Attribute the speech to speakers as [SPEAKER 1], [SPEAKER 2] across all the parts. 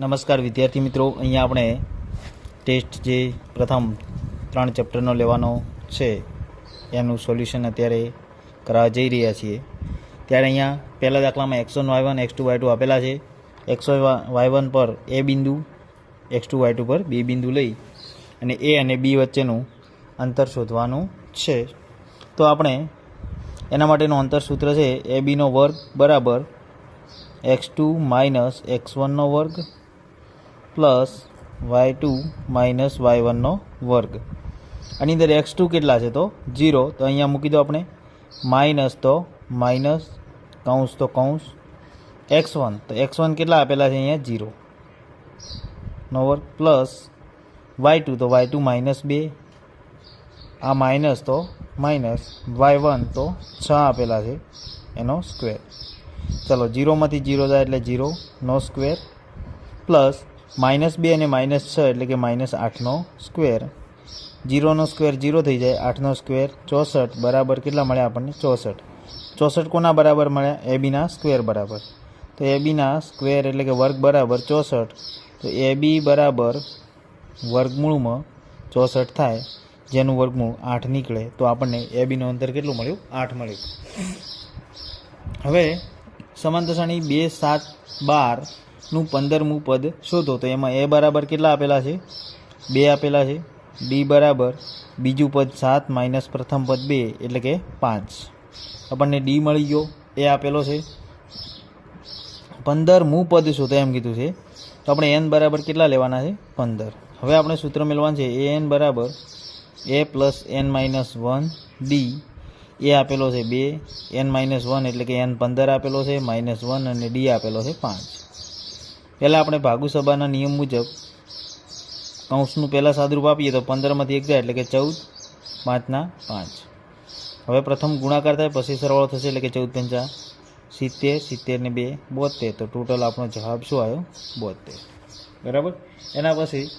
[SPEAKER 1] નમસ્કાર વિદ્યાર્થી મિત્રો, અહીંયા આપણે ટેસ્ટ જે પ્રથમ ત્રણ ચેપ્ટરનો લેવાનો છે, એનું સોલ્યુશન અત્યારે કરાવવા જઈ રહ્યા છીએ. ત્યારે અહીંયા પહેલા દાખલામાં x one y one, x two y two આપેલા છે. એક્સ વાય વન પર એ બિંદુ, એક્સ ટુ વાય ટુ પર બી બિંદુ લઈ અને એ અને બી વચ્ચેનું અંતર શોધવાનું છે. તો આપણે એના માટેનું અંતર સૂત્ર છે, એ બીનો વર્ગ બરાબર એક્સ ટુ માઇનસ એક્સ વનનો વર્ગ plus y two minus y વનનો વર્ગ. આની અંદર એક્સ ટુ કેટલા છે તો? જીરો તો અહીંયા મૂકી દો આપણે. માઇનસ તો માઇનસ કૌંસ તો કૌંસ. X one. તો એક્સ વન કેટલા આપેલા છે અહીંયા? ઝીરો. નો વર્ગ. Plus y two. તો વાય ટુ માઇનસ બે. આ માઇનસ તો માઇનસ વાય વન. તો છ આપેલા છે એનો સ્ક્વેર. ચલો જીરોમાંથી જીરો જાય એટલે જીરો નો સ્ક્વેર. પ્લસ માઇનસ બે અને માઇનસ છ એટલે કે માઇનસ આઠનો સ્ક્વેર. જીરોનો સ્ક્વેર જીરો થઈ જાય, આઠનો સ્ક્વેર ચોસઠ, બરાબર કેટલા મળ્યા આપણને? ચોસઠ. ચોસઠ કોના બરાબર મળ્યા? એ બીના સ્ક્વેર બરાબર. તો એ બીના સ્ક્વેર એટલે કે વર્ગ બરાબર ચોસઠ. તો એ બી બરાબર વર્ગમૂળમાં ચોસઠ થાય, જેનું વર્ગમૂળ આઠ નીકળે. તો આપણને એ અંતર કેટલું મળ્યું? આઠ મળ્યું. હવે સમાંતર શ્રેણી બે સાત બારનું પંદરમું પદ શોધો. તો એમાં એ બરાબર કેટલા આપેલા છે? બે આપેલા છે. ડી બરાબર. બીજું પદ સાત, માઇનસ પ્રથમ પદ બે, એટલે કે પાંચ. આપણને ડી મળી ગયો. એ આપેલો છે. પંદરમું પદ શોધો એમ કીધું છે. તો આપણે એન બરાબર કેટલા લેવાના છે? પંદર. હવે આપણે સૂત્ર મેળવવાનું છે. એ એન બરાબર a plus n minus one d. A આપેલો છે બે. એન માઇનસ વન એટલે કે એન પંદર આપેલો છે, માઇનસ વન અને ડી આપેલો છે પાંચ. પહેલાં આપણે ભાગુસભાના નિયમ મુજબ કૌંસનું પહેલાં સાદરૂપ આપીએ તો પંદરમાંથી એક જાય એટલે કે ચૌદ, પાંચના પાંચ. હવે પ્રથમ ગુણાકાર થાય પછી સરવાળો થશે એટલે કે ચૌદ પંચા સિત્તેર સિત્તેર ને બે, બોતેર. તો ટોટલ આપણો જવાબ શું આવ્યો? બોતેર. બરાબર? એના પછી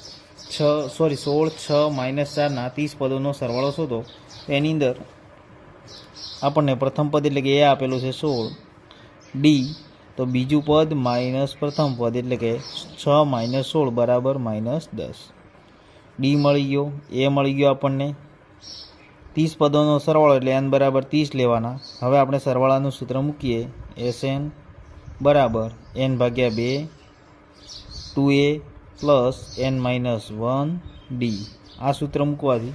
[SPEAKER 1] છ, સોરી, સોળ, છ, માઇનસ ચારના ત્રીસ પદોનો સરવાળો શોધો. એની અંદર આપણને પ્રથમ પદ એટલે કે એ આપેલું છે સોળ. ડી તો બીજું પદ માઇનસ પ્રથમ પદ એટલે કે છ માઇનસ સોળ બરાબર માઇનસ દસ. ડી મળી ગયો. એ મળી ગયો આપણને. ત્રીસ પદોનો સરવાળો એટલે એન બરાબર ત્રીસ લેવાના. હવે આપણે સરવાળાનું સૂત્ર મૂકીએ. એસ એન બરાબર એન ભાગ્યા બે. Two a plus n minus one d આ સૂત્ર મૂકવાથી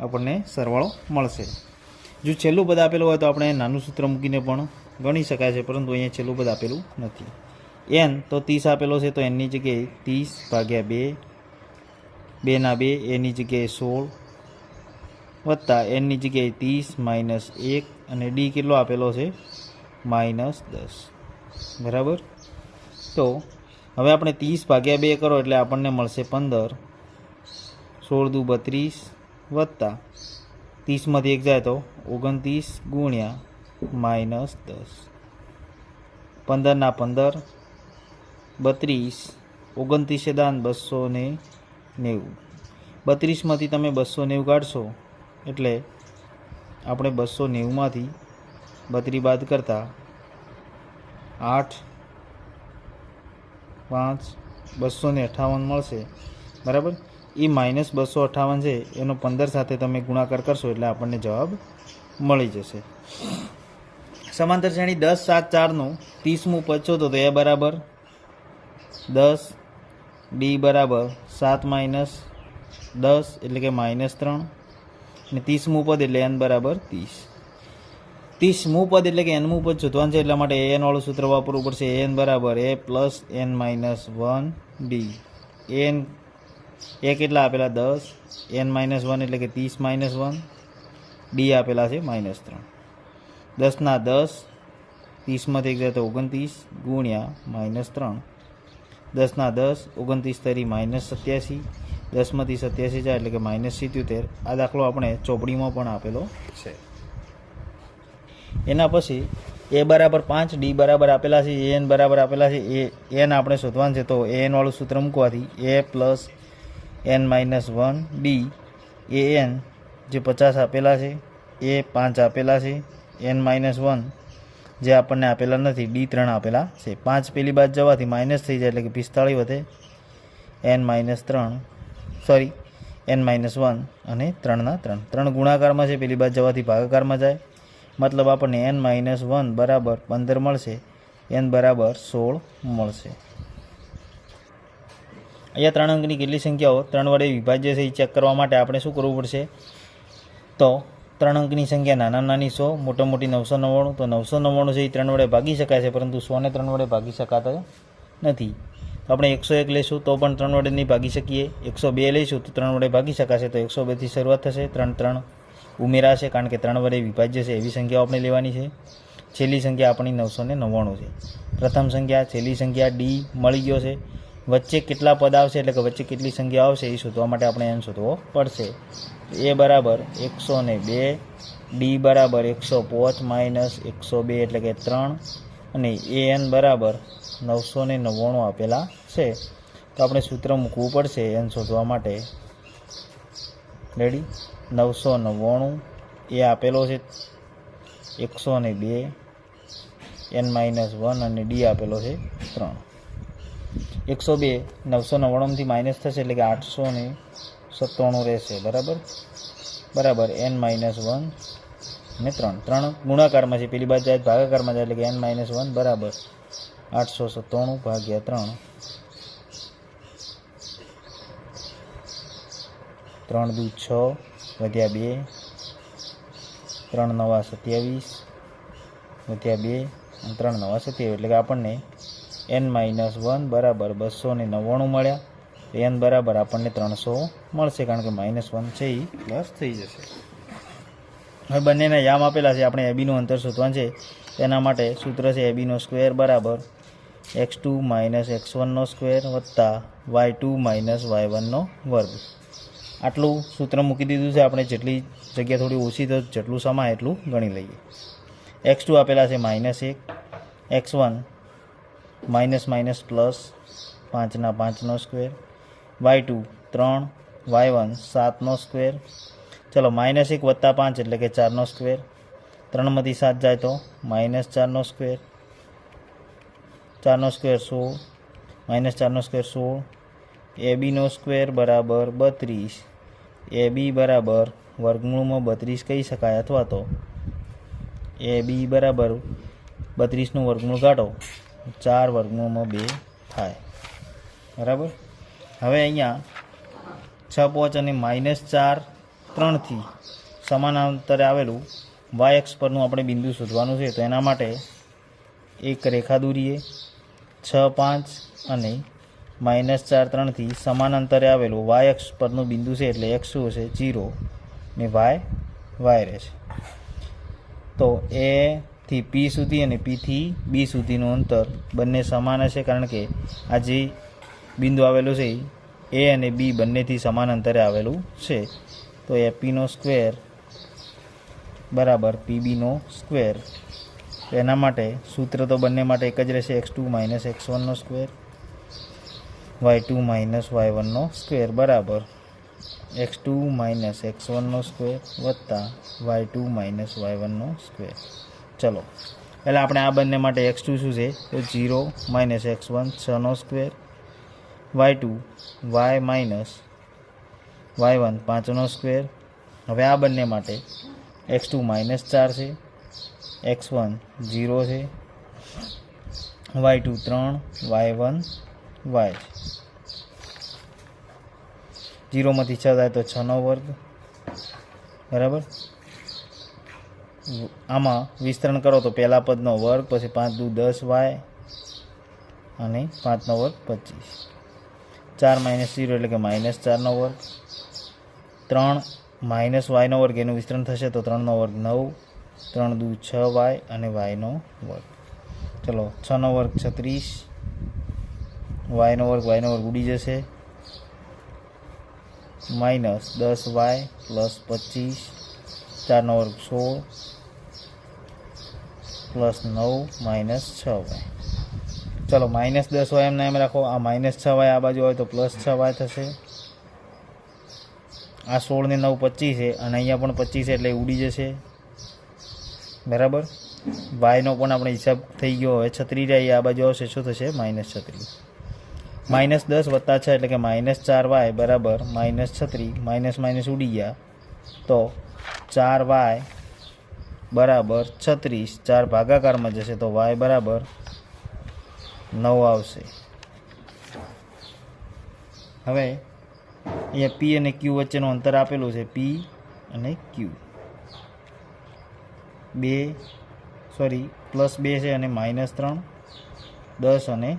[SPEAKER 1] આપણને સરવાળો મળશે. જો છેલ્લું પદ આપેલું હોય તો આપણે નાનું સૂત્ર મૂકીને પણ ગણી શકાય છે, પરંતુ અહીંયા છેલ્લું પદ આપેલું નથી. એન તો ત્રીસ આપેલો છે, તો એની જગ્યાએ ત્રીસ ભાગ્યા બે બેના બે એની જગ્યાએ સોળ, વત્તા એનની જગ્યાએ ત્રીસ માઇનસ એક, અને ડી કેટલો આપેલો છે? માઇનસ દસ. બરાબર? તો હવે આપણે ત્રીસ ભાગ્યા બે કરો, એટલે આપણને મળશે પંદર. સોળ દુ બત્રીસ, વત્તા. ત્રીસમાંથી એક જાય તો ઓગણત્રીસ ગુણ્યા માઇનસ દસ. પંદરના પંદર, બત્રીસ, ઓગણત્રીસે દાન બસો ને નેવું. બત્રીસમાંથી તમે બસો નેવું કાઢશો, એટલે આપણે બસો નેવુંમાંથી બત્રી બાદ કરતાં આઠ, પાંચ, બસો ને અઠ્ઠાવન મળશે. બરાબર? એ માઇનસ બસો અઠ્ઠાવન છે, એનો પંદર સાથે તમે ગુણાકાર કરશો એટલે આપણને જવાબ મળી જશે. સમાંતર શ્રેણી દસ, સાત, ચારનું. ત્રીસમું પદ શોધો તો એ બરાબર. દસ ડી બરાબર. સાત માઇનસ દસ એટલે કે માઇનસ ત્રણ. અને ત્રીસમું પદ એટલે એન બરાબર ત્રીસ. ત્રીસમું પદ એટલે કે એનમું પદ શોધવાનું છે એટલા માટે એન વાળું સૂત્ર વાપરવું પડશે. એન બરાબર. A plus n minus one d n a કેટલા આપેલા? દસ. એન માઇનસ વન એટલે કે ત્રીસ માઇનસ વન. ડી આપેલા છે માઇનસ ત્રણ. દસના દસ ત્રીસમાંથી એક જાય તો ઓગણત્રીસ, ગુણ્યા માઇનસ ત્રણ. દસના દસ, ઓગણત્રીસ તરી માઇનસ સત્યાસી. દસમાંથી સત્યાસી જાય એટલે કે માઇનસ સિત્યોતેર. આ દાખલો આપણે ચોપડીમાં પણ આપેલો છે. એના પછી એ બરાબર પાંચ, ડી બરાબર આપેલા છે એન બરાબર આપેલા છે, એ એન આપણે શોધવાનું છે તો એ એન સૂત્ર મૂકવાથી a plus n minus one, d, a n જે પચાસ આપેલા છે, એ પાંચ આપેલા છે એન માઇનસ વન જે આપણને આપેલા નથી ડી ત્રણ આપેલા છે. પાંચ પેલી બાદ જવાથી માઇનસ થઈ જાય એટલે કે પિસ્તાળીસ વધે. એન માઇનસ ત્રણ સોરી એન માઇનસ વન અને ત્રણના ત્રણ. ત્રણ ગુણાકારમાં છે, પેલી બાદ જવાથી ભાગાકારમાં જાય. મતલબ આપણને એન માઇનસ વન બરાબર પંદર મળશે. એન બરાબર સોળ મળશે. અહીંયા ત્રણ અંકની કેટલી સંખ્યાઓ? ત્રણ વડે વિભાજ્ય છે, એ ચેક કરવા માટે આપણે શું કરવું પડશે? તો ત્રણ અંકની સંખ્યા નાના નાની સો, મોટા મોટી નવસો નવ્વાણું. તો નવસો નવ્વાણું છે એ ત્રણ વડે ભાગી શકાય છે, પરંતુ સોને ત્રણ વડે ભાગી શકાતા નથી. તો આપણે એકસો એક લઈશું, તો પણ ત્રણ વડે નહીં ભાગી શકીએ. એકસો બે લઈશું, તો ત્રણ વડે ભાગી શકાશે. તો એકસો બેથી શરૂઆત થશે, ત્રણ ત્રણ ઉમેરાશે કારણ કે ત્રણ વડે વિભાજ્ય છે, એવી સંખ્યાઓ આપણે લેવાની છે. છેલ્લી સંખ્યા આપણી નવસો ને નવ્વાણું છે. પ્રથમ સંખ્યા, છેલ્લી સંખ્યા ડી મળી ગયો છે. વચ્ચે કેટલા પદ આવશે, એટલે કે વચ્ચે કેટલી સંખ્યા આવશે, એ શોધવા માટે આપણે એમ શોધવો પડશે. એ બરાબર એકસો ને બે ડી બરાબર એકસો પાંચ માઇનસ એકસો બે એટલે કે ત્રણ અને એ એન બરાબર નવસો ને નવ્વાણું આપેલા છે. તો આપણે સૂત્ર મૂકવું પડશે એન શોધવા માટે. રેડી નવસો નવ્વાણું એ આપેલો છે. એકસો ને બે એન માઇનસ વન અને ડી આપેલો છે ત્રણ. એકસો બે નવસો નવ્વાણુંથી માઇનસ થશે એટલે કે આઠસો ને સત્તાણું રહેશે, બરાબર? બરાબર એન માઇનસ વન ને ત્રણ. ત્રણ ગુણાકારમાં છે, પેલી બાજુ જાય ભાગાકારમાં જાય એટલે કે એન માઇનસ વન બરાબર. આઠસો સત્તાણું ભાગ્યા ત્રણ. ત્રણ દુ છ વધ્યા બે. ત્રણ નવા સત્યાવીસ વધ્યા બે અને ત્રણ નવા સત્યાવીસ. એટલે કે આપણને એન માઇનસ વન બરાબર બસો ને નવ્વાણું મળ્યા. એન બરાબર આપણને ત્રણસો મળશે કારણ કે માઇનસ વન છે એ પ્લસ થઈ જશે. હવે બંનેના યામ આપેલા છે. આપણે એબીનું અંતર શોધવાનું છે. તેના માટે સૂત્ર છે એબીનો સ્ક્વેર બરાબર એક્સ ટુ માઇનસ એક્સ વનનો સ્ક્વેર વત્તા વાય ટુ માઇનસ વાય વનનો વર્ગ. આટલું સૂત્ર મૂકી દીધું છે. આપણે જેટલી જગ્યા થોડી ઓછી તો જેટલું સમાય એટલું ગણી લઈએ. એક્સ ટુ આપેલા છે માઇનસ એક. X one minus minus plus પાંચના પાંચનો સ્ક્વેર વાય ટુ ત્રણ વાય વન સાતનો સ્ક્વેર ચલો માઇનસ એક વત્તા પાંચ એટલે કે ચારનો સ્ક્વેર ત્રણમાંથી સાત જાય તો માઇનસ ચારનો સ્ક્વેર ચારનો સ્ક્વેર સોળ માઇનસ ચારનો સ્ક્વેર સોળ. એ બીનો સ્ક્વેર બરાબર બત્રીસ. એ બી બરાબર વર્ગમૂળમાં બત્રીસ કહી શકાય અથવા તો એ બી બરાબર બત્રીસનું વર્ગમૂળ કાઢો. ચાર વર્ગમૂળમાં બે થાય. બરાબર? હવે અહીંયા છ પોચ અને માઇનસ ચાર ત્રણથી સમાનાંતરે આવેલું વાય એક્સ પરનું આપણે બિંદુ શોધવાનું છે. તો એના માટે એક રેખા દોરીએ. છ પાંચ અને માઇનસ ચાર ત્રણથી સમાનાંતરે આવેલું વાય એક્સ પરનું બિંદુ છે એટલે એક્સ શું હશે? જીરો ને વાય વાય રહેશે. તો એ થી પી સુધી અને પીથી બી સુધીનું અંતર બંને સમાન હશે કારણ કે આ જે બિંદુ આવેલું છે એ અને બી બંનેથી સમાન અંતરે આવેલું છે. તો એપીનો સ્ક્વેર બરાબર પીબીનો સ્ક્વેર એના માટે સૂત્ર તો બંને માટે એક જ રહેશે x two minus x વનનો square y two minus y વનનો square બરાબર. એક્સ ટુ માઇનસ એક્સ વનનો સ્ક્વેર વત્તા વાય ટુ માઇનસ વાય વનનો સ્ક્વેર ચલો. એટલે આપણે આ બંને માટે એક્સ ટુ શું છે? તો zero minus x one છનો square y two y minus y one પાંચનો સ્ક્વેર હવે આ બંને માટે એક્સ ટુ માઇનસ ચાર છે એક્સ વન જીરો છે વાય ટુ ત્રણ વાય વન વાય જીરોમાંથી છ થાય તો છનો વર્ગ, બરાબર? આમાં વિસ્તરણ કરો તો પહેલા પદનો વર્ગ, પછી પાંચ દુ દસ વાય અને પાંચનો વર્ગ પચીસ. ચાર માઇનસ જીરો એટલે કે માઇનસ ચારનો વર્ગ. ત્રણ માઇનસ વાયનો વર્ગ, એનું વિસ્તરણ થશે તો ત્રણનો વર્ગ નવ, ત્રણ દુ છ વાય અને વાયનો વર્ગ. ચલો છનો વર્ગ છત્રીસ વાયનો વર્ગ વાયનો વર્ગ ઉડી જશે. માઇનસ દસ વાય પ્લસ પચીસ ચારનો વર્ગ સોળ પ્લસ નવ માઇનસ છ વાય ચલો માઇનસ દસ વાય એમને એમ રાખો. આ માઇનસ છ વાય, આ બાજુ હોય તો પ્લસ છ વાય થશે. આ સોળ ને નવ પચીસ છે, અને અહીંયા પણ પચીસ એટલે ઉડી જશે. બરાબર? વાયનો પણ આપણે હિસાબ થઈ ગયો. હવે છત્રી રહી, આ બાજુ આવશે. શું થશે? માઇનસ છત્રી. માઇનસ દસ વત્તા છ એટલે કે માઇનસ ચાર વાય બરાબર. માઇનસ છત્રી માઇનસ માઇનસ ઉડી ગયા. તો ચાર વાય બરાબર, છત્રીસ. ચાર ભાગાકારમાં જશે તો વાય બરાબર. નવ આવશે. હવે અહીંયા પી અને ક્યુ વચ્ચેનું અંતર આપેલું છે. પી અને ક્યુ બે સોરી પ્લસ બે છે અને માઇનસ ત્રણ, દસ અને